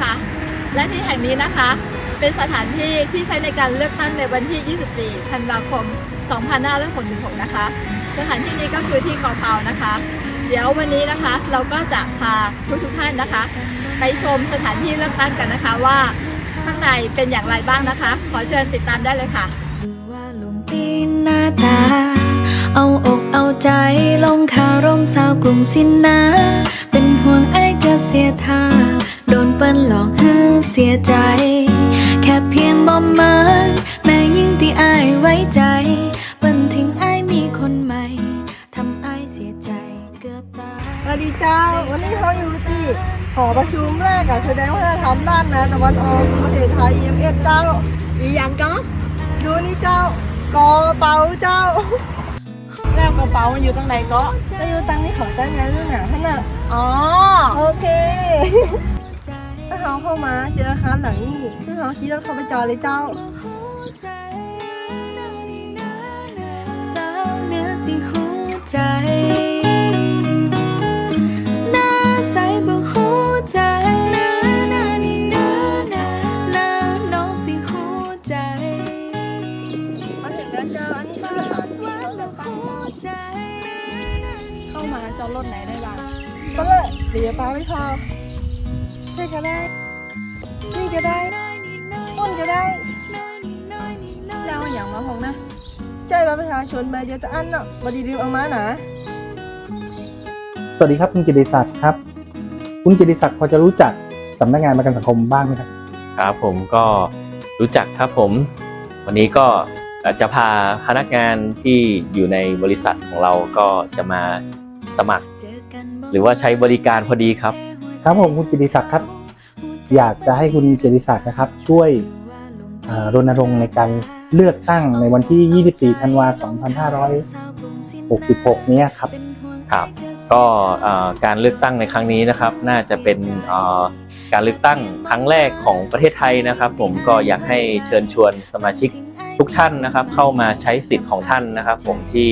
นะคะ และที่แห่งนี้นะคะ เป็นสถานที่ที่ใช้ในการเลือกตั้งในวันที่ 24 ธันวาคม 2566 นะคะ สถานที่นี้ก็คือที่กอเปานะคะ เดี๋ยววันนี้นะคะเราก็จะพาทุกทุกท่านนะคะ ไปชมสถานที่เลือกตั้งกันนะคะว่าข้างในเป็นอย่างไรบ้างนะคะ ขอเชิญติดตามได้เลยค่ะว่าลงพี่หน้าตา เอาอกเอาใจลงคารมสาวกรุงสินนะเป็นห่วงไอ้จะเสียท่า เปิ้นหลอกให้เสียใจ แค่เพียงบ่เมินแม่ยิ่งที่อายไว้ใจเปิ้นทิ้งอายมีคนใหม่ทำอายเสียใจเกือบตายสวัสดีเจ้า วันนี้เขาอยู่ที่หอประชุมแรกอะแสดงวัฒนธรรมด้านนะตะวันออกประเทศไทย EMS เจ้าอียังก็ดูนี่เจ้ากอเปาเจ้า แล้วกระเป๋ามันอยู่ตรงไหนก็จะอยู่ตังนี่ของเจ้าไงเรื่องหนาขนาดอ๋อ โอเค ถ้าเขาเข้ามาเจออาคารหลังนี้คือเขาขี่รถเข้าไปจอดเลยเจ้าสาวเหนือสิหูใจหน้าใสบ่หูใจหน้าหน้านี่หน้าหน้าหน้าน้องสิหูใจมาถึงแล้วเจ้าอันนี้คือสถานที่ว่าเขาบ่เลือกตั้งหูใจเข้ามาจอดรถไหนได้บ้างก็เลยเดี๋ยวป้าไม่พอ นี่ก็ได้ นี่ก็ได้ต้นก็ได้ แล้วเอาอย่างมาพงนะใจบัตรประชาชนใบเดียวแต่อันเนาะบดีลืมเอามาหนาสวัสดีครับคุณกิติศักดิ์ครับ คุณกิติศักดิ์พอจะรู้จักสำนักงานประกันสังคมบ้างไหมครับครับผมก็รู้จักครับผม วันนี้ก็จะพาพนักงานที่อยู่ในบริษัทของเราก็จะมาสมัคร หรือว่าใช้บริการพอดีครับ ครับผมคุณกิติศักดิ์ครับ อยากจะให้คุณกิติศักดิ์นะครับ ช่วยรณรงค์ในการเลือกตั้งในวันที่ 24 ธันวาคม 2566 นี้ครับ ครับ ก็การเลือกตั้งในครั้งนี้นะครับ น่าจะเป็นการเลือกตั้งครั้งแรกของประเทศไทยนะครับ ผมก็อยากให้เชิญชวนสมาชิกทุกท่านนะครับ เข้ามาใช้สิทธิ์ของท่านนะครับ ผมที่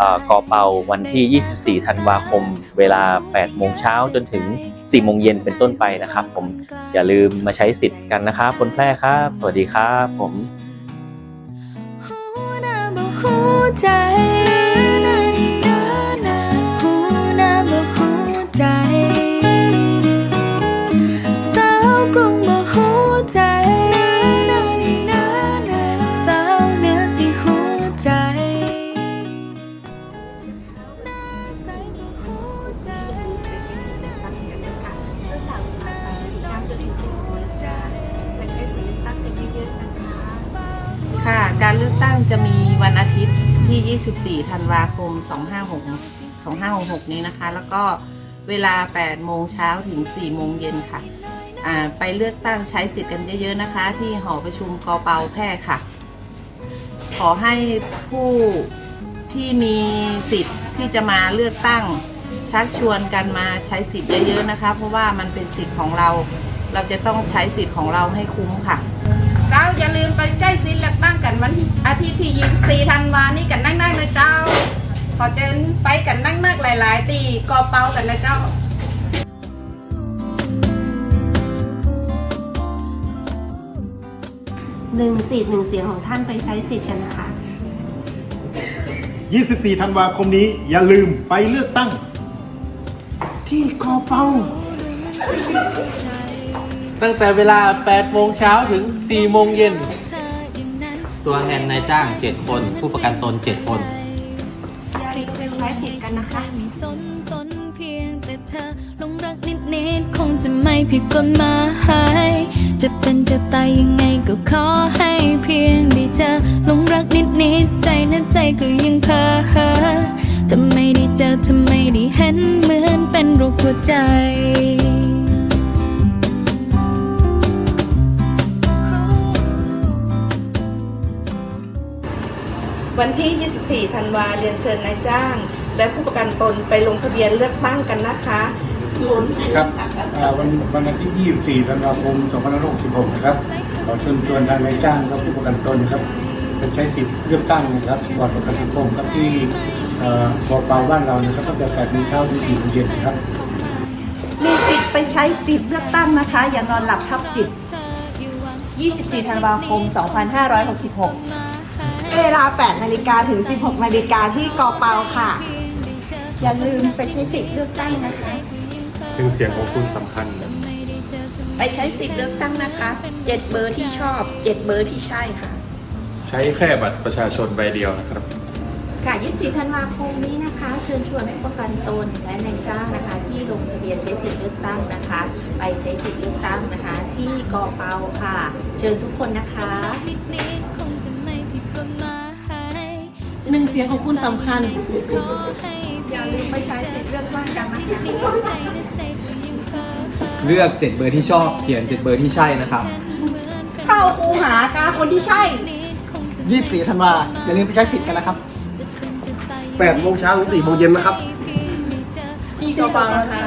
อกอเปาวันที่ 24 ธันวาคม เวลา 8 โมงเช้าจนถึง 4โมงเย็นเป็นต้นไปนะครับ ผมอย่าลืมมาใช้สิทธิ์กันนะครับคนแพร่ครับ สวัสดีครับผมใจ ค่ะ การเลือกตั้งจะมีวันอาทิตย์ที่ 24 ธันวาคม 256 2566 นี้นะคะ แล้วก็เวลา 8 โมงเช้าถึง 4 โมงเย็นค่ะ ไปเลือกตั้งใช้สิทธิ์กันเยอะๆนะคะ ที่หอประชุมกอเปาแพร่ค่ะ ขอให้ผู้ที่มีสิทธิ์ที่จะมาเลือกตั้งชักชวนกันมาใช้สิทธิ์เยอะๆนะคะ เพราะว่ามันเป็นสิทธิ์ของเรา เราจะต้องใช้สิทธิ์ของเราให้คุ้มค่ะ อย่าลืมไปใช้สิทธิ์เลือกตั้งกันวันอาทิตย์ที่ยี่สี่ธันวานี่กันนั่งได้นะเจ้า ขอเชิญไปกันนั่งนักหลาย ๆ ตีกอเปากันนะเจ้าหนึ่งสิทธิ์หนึ่งเสียงของท่านไปใช้สิทธิ์กันนะคะ 24 ธันวาคมนี้อย่าลืมไปเลือกตั้ง ที่กอเปา ตั้งแต่เวลา 8 โมงเช้าถึง 4 โมงเย็น ตัวแทนนายจ้าง 7 คน ผู้ประกันตน 7 คนอย่าลืมไปใช้สิทธิ์กันนะคะมีสนสนเพียงแต่เธอหลงรักนิดนิดๆคงจะไม่ผิดกฎหมายจะเป็นจะตายยังไงก็ขอให้เพียงได้เจอหลงรักนิดนิดๆใจนะใจก็ยังเพ้อเพ้อจะไม่ได้เจอทำไมได้เห็นเหมือนเป็นรูปหัวใจ วันที่ 24 ธันวาเรียนเชิญนายจ้าง และผู้ประกันตนไปลงทะเบียนเลือกตั้งกันนะคะลุ้นครับอ่าวันวันอาทิตย์ 24 ธันวาคม 2566 นะครับขอเชิญชวนทางนายจ้างครับผู้ประกันตนครับไปใช้สิทธิ์เลือกตั้งนะครับบอร์ดประกันสังคมครับที่เอ่อกอเปาบ้านเรานะครับตั้งแต่8โมงเช้าถึง4โมงเย็นนะครับมีสิทธิ์ไปใช้สิทธิ์เลือกตั้งนะคะ อย่านอนหลับทับสิทธิ์24 ธันวาคม 2566 เวลา 8 นาฬิกาถึง 16 นาฬิกาที่กอเปาค่ะ อย่าลืมไปใช้สิทธิ์เลือกตั้งนะคะ ถึงเสียงของคุณสำคัญ ไปใช้สิทธิ์เลือกตั้งนะคะเจ็ดเบอร์ที่ชอบเจ็ดเบอร์ที่ใช่ค่ะ ใช้แค่บัตรประชาชนใบเดียวนะครับ ค่ะ 24 ธันวาคมนี้นะคะ เชิญชวนผู้ประกันตนและนายจ้างนะคะ ที่ลงทะเบียนใช้สิทธิ์เลือกตั้งนะคะ ไปใช้สิทธิ์เลือกตั้งนะคะ ที่กอเปาค่ะ เชิญทุกคนนะคะ หนึ่งเสียงของคุณสำคัญ อย่าลืมไปใช้สิทธิ์เลือกตั้งกันนะคะเลือกเจ็ดเบอร์ที่ชอบเขียนเจ็ดเบอร์ที่ใช่นะครับเข้าคูหากาคนที่ใช่24ธันวาอย่าลืมไปใช้สิทธิ์กันนะครับ8โมงเช้าถึง4โมงเย็นนะครับ ที่กอเปานะคะ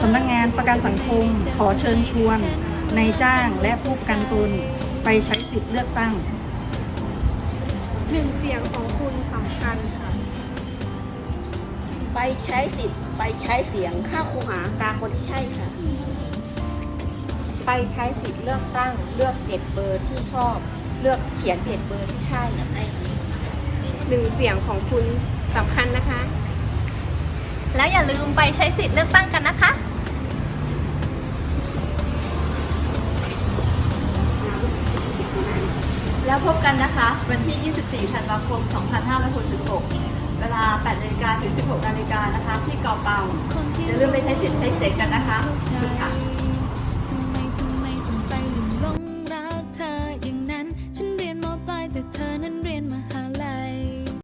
สำนักงานประกันสังคมขอเชิญชวนนายจ้างและผู้ประกันตนไปใช้สิทธิ์เลือกตั้ง หนึ่งเสียงของคุณสำคัญค่ะ ไปใช้สิทธิ์ไปใช้เสียงข้าคูหากาคนที่ใช่ค่ะ ไปใช้สิทธิ์เลือกตั้งเลือกเจ็ดเบอร์ที่ชอบ เลือกเขียนเจ็ดเบอร์ที่ใช่หนึ่งเสียงของคุณสำคัญนะคะ แล้วอย่าลืมไปใช้สิทธิ์เลือกตั้งกันนะคะ แล้วพบกันนะคะ วันที่ 24 ธันวาคม 2566 เวลา 8นาฬิกาถึง 16นาฬิกานะคะ ที่เกาะเปาอย่าลืมไปใช้สิทธิ์ใช้เสียงกันนะคะขอบคุณค่ะ